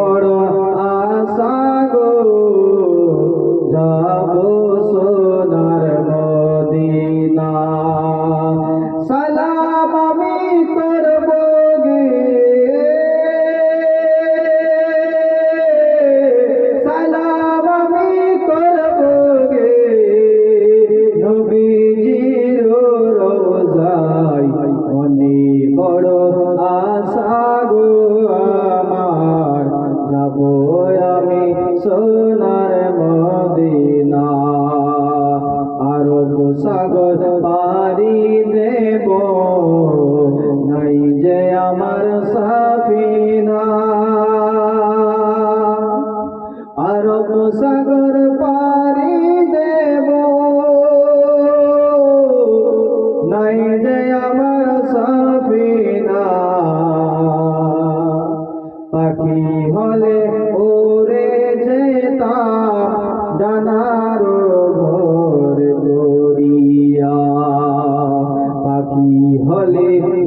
বড় যাব আমি সোনার মদিনা আরব সাগর পারি দেব। নাই যে আমার সাফিনা আরব সাগর